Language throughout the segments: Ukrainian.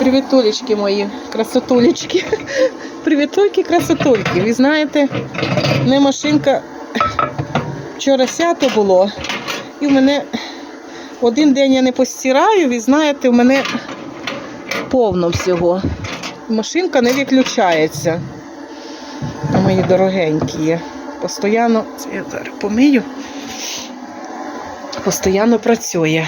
Привітулечки мої, красотулечки. Привітульки, красотульки. Ви знаєте, не машинка. Вчора свято було. І в мене один день я не постираю, ви знаєте, в мене повно всього. Машинка не виключається. Мої дорогенькі. Постоянно, це я зараз помию, постоянно працює.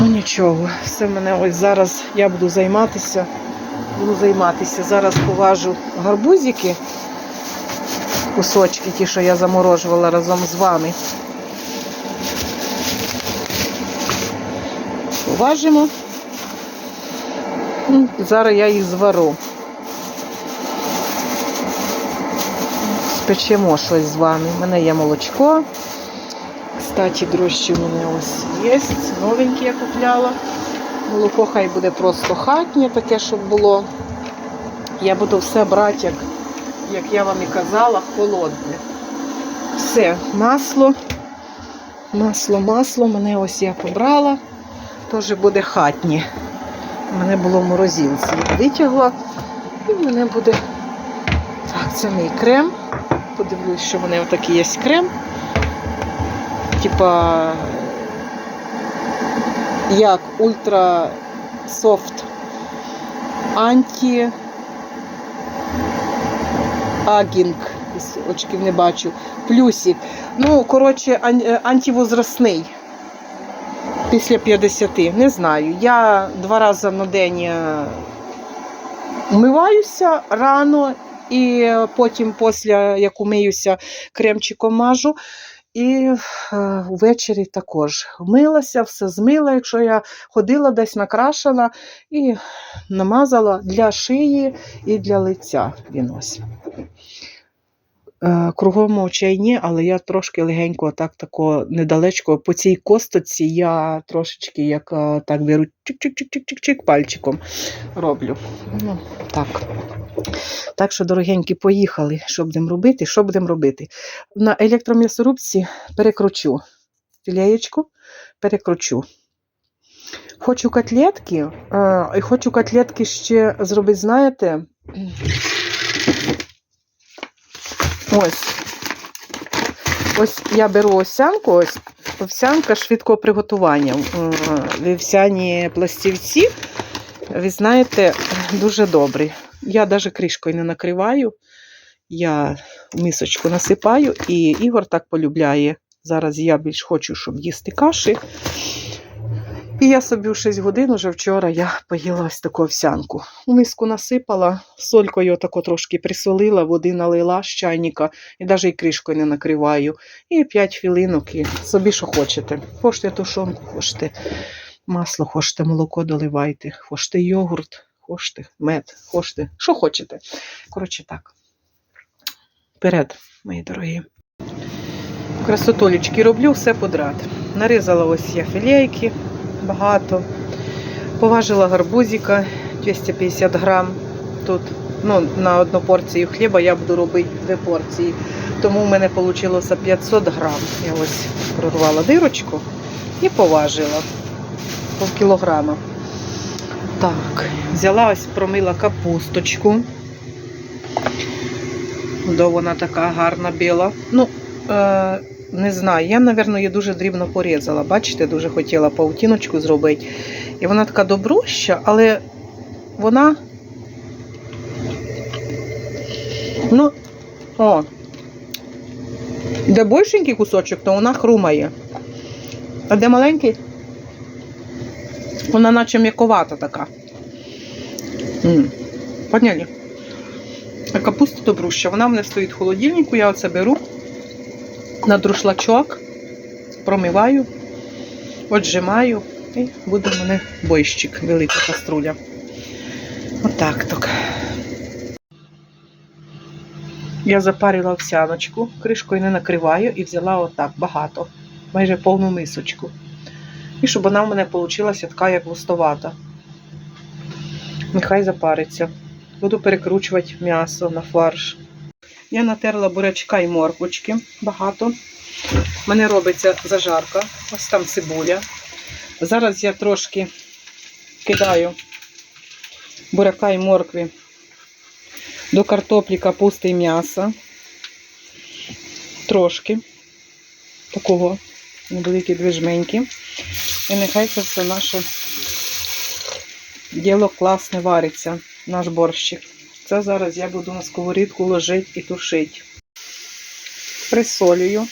Ну нічого, все мене ось зараз я буду займатися. Буду займатися. Зараз поважу гарбузики, кусочки, ті, що я заморожувала разом з вами. Поважимо. М, Зараз я їх звару. Спечемо щось з вами. У мене є молочко. Кстати, дрожжі у мене ось є. Новенькі я купляла. Молоко хай буде просто хатнє, таке, щоб було. Я буду все брати, як, як я вам і казала, холодне. Все, масло. Масло, масло. Мене ось я побрала. Теж буде хатнє. У мене було в морозилці. Я витягла. І в мене буде. Так, це мій крем. Подивлюсь, що в мене отакий є крем типа як ультра софт анті агінг. Очків не бачу. Плюсик. Ну, коротше, е, антивозрастний. Після 50. Не знаю. Я два рази на день е, вмиваюся рано і потім, після як умиюся, кремчиком мажу. І е, ввечері також вмилася, все змила, якщо я ходила десь накрашена і намазала для шиї і для лиця він. Е, Кругом очей ні, але я трошки легенько, так тако недалечко по цій косточці я трошечки як е, так беру чик-чик-чик-чик-чик пальчиком роблю. Ну, так. Так що, дорогенькі, поїхали. Що будемо робити? Що будемо робити? На електром'ясорубці перекручу філеєчку, перекручу. Хочу котлетки, і хочу котлетки ще зробити, знаєте. Ось. Ось я беру овсянку, ось овсянка швидкого приготування. Вівсяні пластівці, ви знаєте, дуже добрі. Я навіть кришкою не накриваю. Я мисочку насипаю, і Ігор так полюбляє. Зараз я більш хочу, щоб їсти каші. І я собі в 6 годин уже вчора я поїла ось таку овсянку. У миску насипала, солькою тако трошки присолила, води налила з чайника і навіть і кришкою не накриваю. І 5 хвилинок, і собі що хочете. Хочете тушонку, хочете масло, хочете молоко доливайте, хочете йогурт, хочете мед, хочете, що хочете. Коротше так. Вперед, мої дорогі. Красотолічки роблю все подряд. Нарізала ось я філейки багато. Поважила гарбузика 250 грам. Тут ну, на одну порцію хліба я буду робити дві порції. Тому в мене вийшло 500 грам. Я ось прорвала дирочку і поважила пів кілограма. Так, взяла ось промила капусточку. До вона така гарна біла. Ну, е, не знаю, я, мабуть, її дуже дрібно порізала. Бачите, дуже хотіла паутіночку зробити. І вона така добруща, але вона. Ну, о, де більшенький кусочок, то вона хрумає. А де маленький, вона наче м'яковата така. М, Поняли? А капуста добруща. Вона в мене стоїть в холодильнику, я оце беру на друшлачок, промиваю, отжимаю, і буде в мене бойщик, велика каструля. Отак так. Я запарила овсяночку, кришкою не накриваю і взяла отак багато, майже повну мисочку. І щоб вона в мене вийшла така, як густовата. Нехай запариться. Буду перекручувати м'ясо на фарш. Я натерла бурячка і морквочки багато. У мене робиться зажарка, ось там цибуля. Зараз я трошки кидаю буряка і моркви до картоплі, капусти і м'яса. Трошки такого невеликі дві жменьки. І нехай це все наше діло класне вариться, наш борщик. Це зараз я буду на сковорідку ложити і тушити. Присолюю.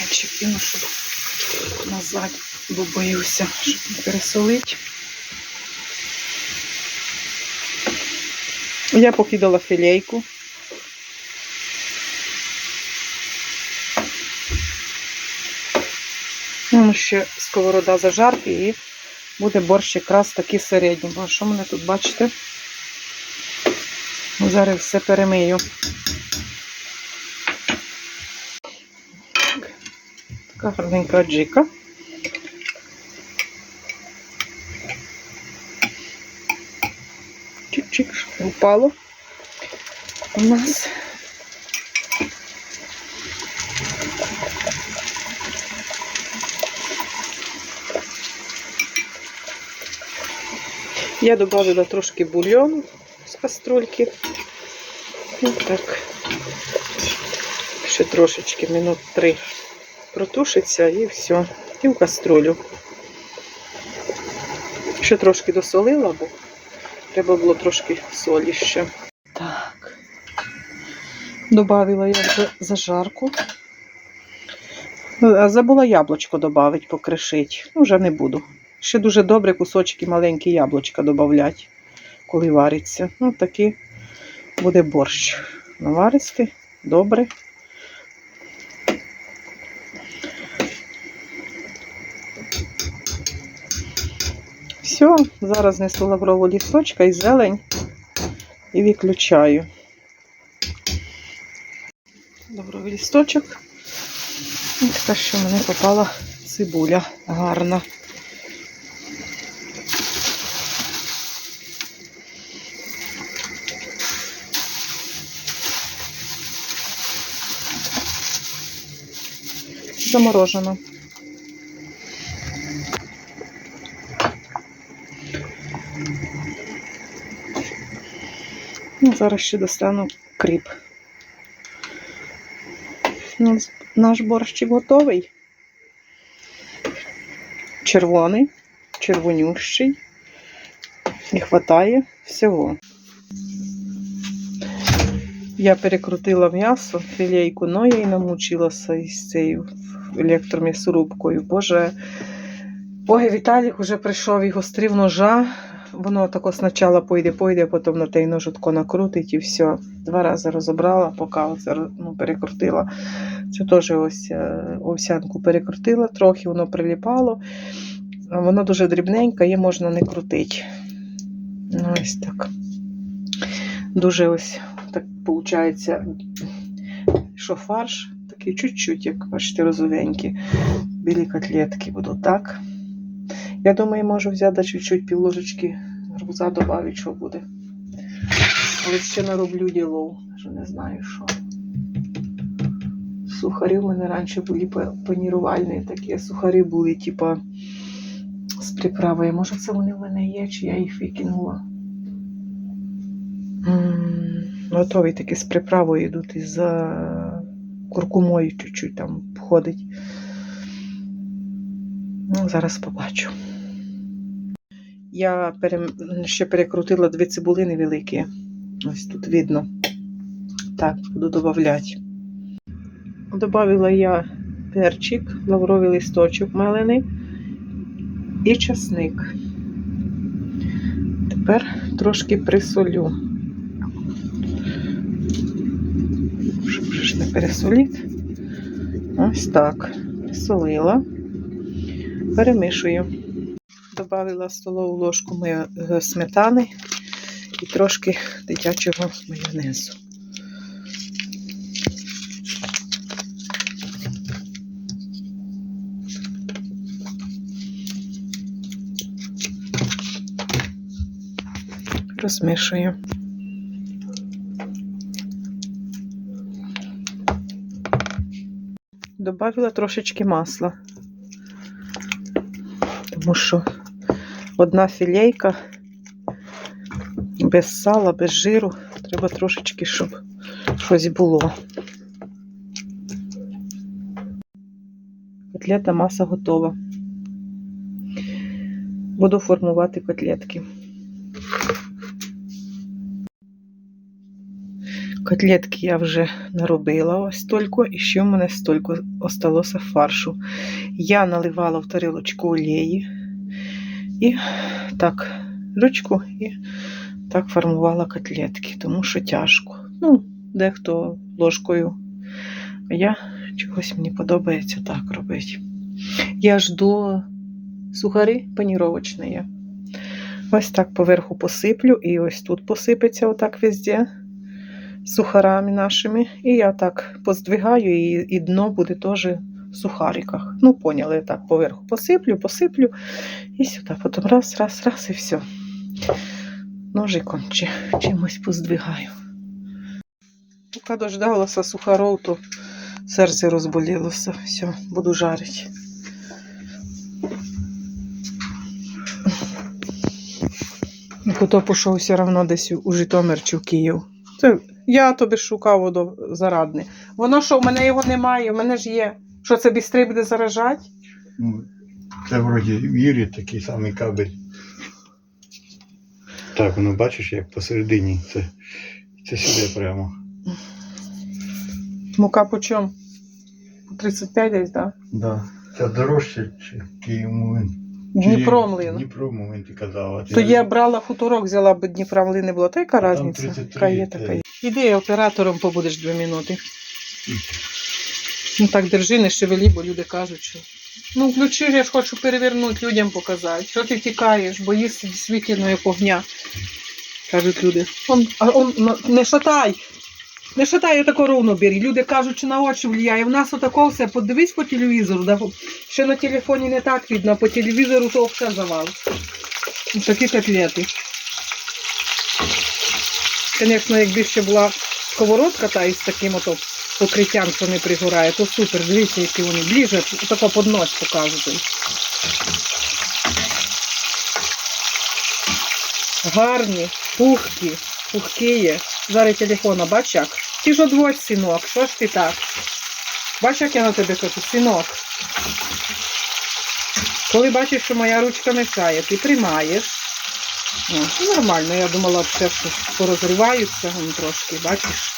Менше кину, щоб назад, бо боюся, щоб не пересолити. Я покидала філейку. Ще сковорода зажарки і буде борщ якраз такий середній. Бо що мене тут бачите? Ну, Зараз все перемию. Така гарненька джика. Чик-чик, упало у нас. Я добавила трошки бульйону з каструльки. І так, ще трошечки, минут три протушиться і все. І в каструлю. Ще трошки досолила, бо треба було трошки солі ще. Так. Добавила я вже зажарку. Забула яблучко додати, покришити. Ну, вже не буду. Ще дуже добре кусочки маленькі яблучка додати, коли вариться. Ну, такий буде борщ. Наваристий, добре. Все, зараз несу лаврову лісочка і зелень і виключаю. Лавровий лісточок. І така, що мене попала цибуля гарна. Заморожена. Ну, зараз ще достану кріп. Ну, Наш борщик готовий. Червоний, червонющий. Не вистачає всього. Я перекрутила м'ясо, філейку, но я й намучилася із цією електром'ясорубкою. Боже, Ой, Віталік уже прийшов і гострив ножа. Воно тако спочатку пойде, пойде, а потім на той нож тако накрутить і все. Два рази розібрала, поки ну, перекрутила. Це теж ось е, овсянку перекрутила, трохи воно приліпало. Воно дуже дрібненьке, її можна не крутити. Ну, ось так. Дуже ось так виходить, що фарш такий чуть-чуть, як бачите, розовенькі. Білі котлетки будуть так. Я думаю, можу взяти чуть-чуть пів ложечки гарбуза додати, що буде. Але ще нароблю ділов, що не знаю що. Сухарі в мене раніше були панірувальні такі. Сухарі були, типа, з приправою. Може, це вони в мене є, чи я їх викинула. М, Готові такі з приправою йдуть із е, куркумою чуть-чуть там входить. Ну, зараз побачу. Я пере... ще перекрутила дві цибулини великі. Ось тут видно. Так, буду додавати. Добавила я перчик, лавровий листочок мелений і часник. Тепер трошки присолю. Щоб вже ж не пересоліти. Ось так. Присолила. Перемішую. Добавила столову ложку е, сметани і трошки дитячого майонезу. Розмішую. Добавила трошечки масла. Тому що одна філейка без сала, без жиру. Треба трошечки, щоб щось було. Котлета маса готова. Буду формувати котлетки. Котлетки я вже наробила ось стільки, і ще в мене стільки осталося фаршу. Я наливала в тарілочку олії і так, ручку і так формувала котлетки, тому що тяжко. Ну, дехто ложкою. А я чогось мені подобається так робити. Я жду сухари паніровочні. Ось так поверху посиплю, і ось тут посипеться отак везде сухарами нашими. І я так поздвигаю, і, і дно буде теж в сухариках. Ну, поняли, так поверху посиплю, посиплю і сюди. Потім раз, раз, раз, і все. Ножиком чи чимось поздвигаю. Поки дождалася сухаров, то серце розболілося. Все, буду жарити. Хто пішов все одно десь у Житомир чи в Київ. Це я тобі шукав водозарадне. Воно що, в мене його немає, в мене ж є. Що це бістрий буде заражати? Ну, це вроді вірі такий самий кабель. Так, воно бачиш, як посередині. Це, це сюди прямо. Мука по чому? По 35 десь, так? Да. Це дорожче, чи Київмлин. Дніпромлин. Дніпромлин ти казала. То я брала хуторок, взяла, бо Дніпра не було. Та яка різниця? 33 Яка є, така є. Іди оператором побудеш дві минути. Ну так держи, не шевелі, бо люди кажуть, що. Ну, включи, я ж хочу перевернути, людям показати. Що ти тікаєш, боїшся світільної погня. Кажуть люди. Он, а он, не шатай. Не шатай, тако ровно бери. Люди кажуть, що на очі влияє. В нас отако все, подивись по телевізору. Да? Ще на телефоні не так видно, а по телевізору то взагалі завал. Ось Такі котлети. Звісно, якби ще була сковородка та із таким ото покриттям, що не пригорає, то супер. Дивіться, які вони ближче, тако під нос показують. Гарні, пухкі, пухкі є. Зараз телефона, бач. Ти ж одводь, синок, що ж ти так? Бач, як я на тебе кажу, синок. Коли бачиш, що моя ручка мешає, ти приймаєш. О, ну, нормально, я думала, все, що порозриваються вон трошки, бачиш.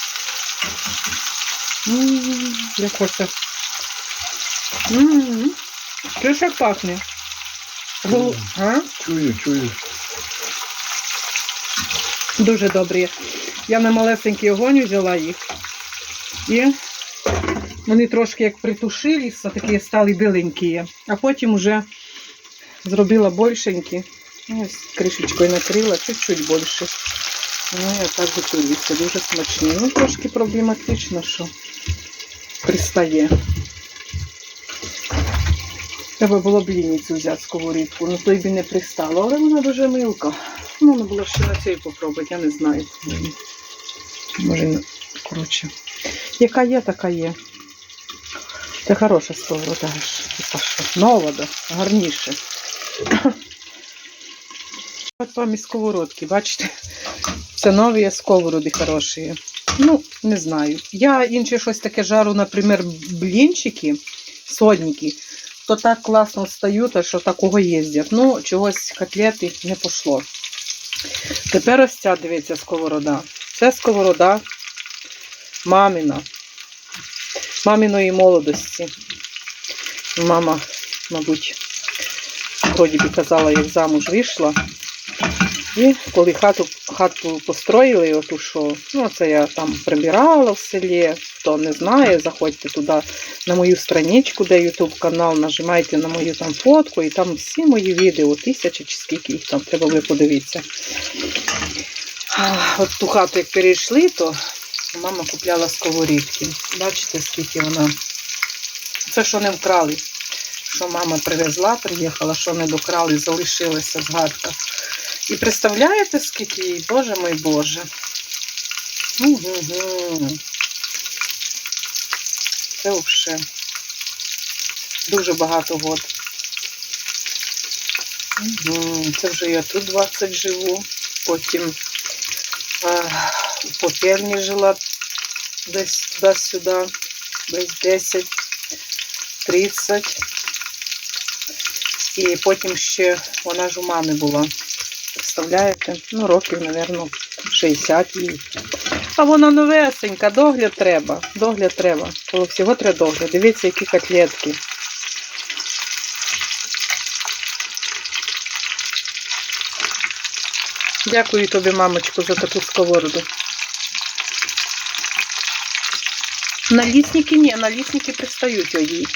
Як хочеться. Чуєш, як пахне? Чую, чую. Дуже добрі. Я на малесенький огонь взяла їх. І вони трошки як притушилися, такі стали біленькі. А потім вже зробила більшенькі. Ось кришечкою накрила, чуть-чуть більше. Ну, я так готуюся, дуже смачні. Ну, трошки проблематично, що пристає. Треба було блінницю взяти сковорідку, ну то й би не пристало, але вона дуже милка. Ну, не було ще на цій попробувати, я не знаю. Може, коротше. Яка є, така є. Це хороша сковорода. ж. Така що нова, да, гарніше. От вам і сковородки, бачите? Це нові сковороди хороші. Ну, не знаю. Я інше щось таке жару, наприклад, блінчики, содники, то так класно встають, що такого їздять. Ну, чогось котлети не пішло. Тепер ось ця, дивіться, сковорода. Це сковорода мамина. Маминої молодості. Мама, мабуть, вроді би казала, як замуж вийшла. І коли хату, хату построїли, оту що, ну це я там прибирала в селі. Хто не знає, заходьте туди на мою страничку, де YouTube канал, нажимайте на мою там фотку, і там всі мої відео, тисячі чи скільки їх там, треба ви подивитися. От ту хату, як перейшли, то мама купляла сковорідки. Бачите, скільки вона. Це що не вкрали. Що мама привезла, приїхала, що не докрали, залишилася згадка. І представляєте, скільки їй, Боже мой Боже. Угу. Це взагалі дуже багато год. Це вже я тут 20 живу. Потім в попельні жила десь туди-сюди, десь 10, 30. І потім ще вона ж у мами була. Представляєте? Ну, років, мабуть, 60 їй. А вона новесенька, догляд треба. Догляд треба. Коло всього треба догляд. Дивіться, які котлетки. Дякую тобі, мамочку, за таку сковороду. Налісники ні, налісники пристають їй.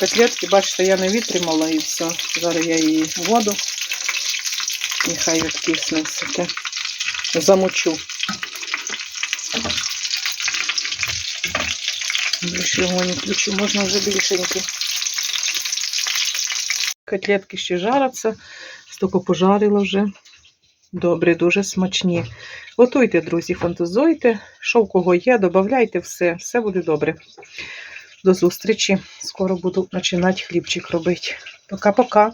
Котлетки, бачите, я не витримала і все. Зараз я її в воду. Нехай відкисне все те. Замочу. Більше його не включу, можна вже більшенькі. Котлетки ще жаряться, стільки пожарила вже. Добре, дуже смачні. Готуйте, друзі, фантазуйте. Що в кого є, додавайте все, все буде добре. До зустрічі. Скоро буду починати хлібчик робити. Пока-пока.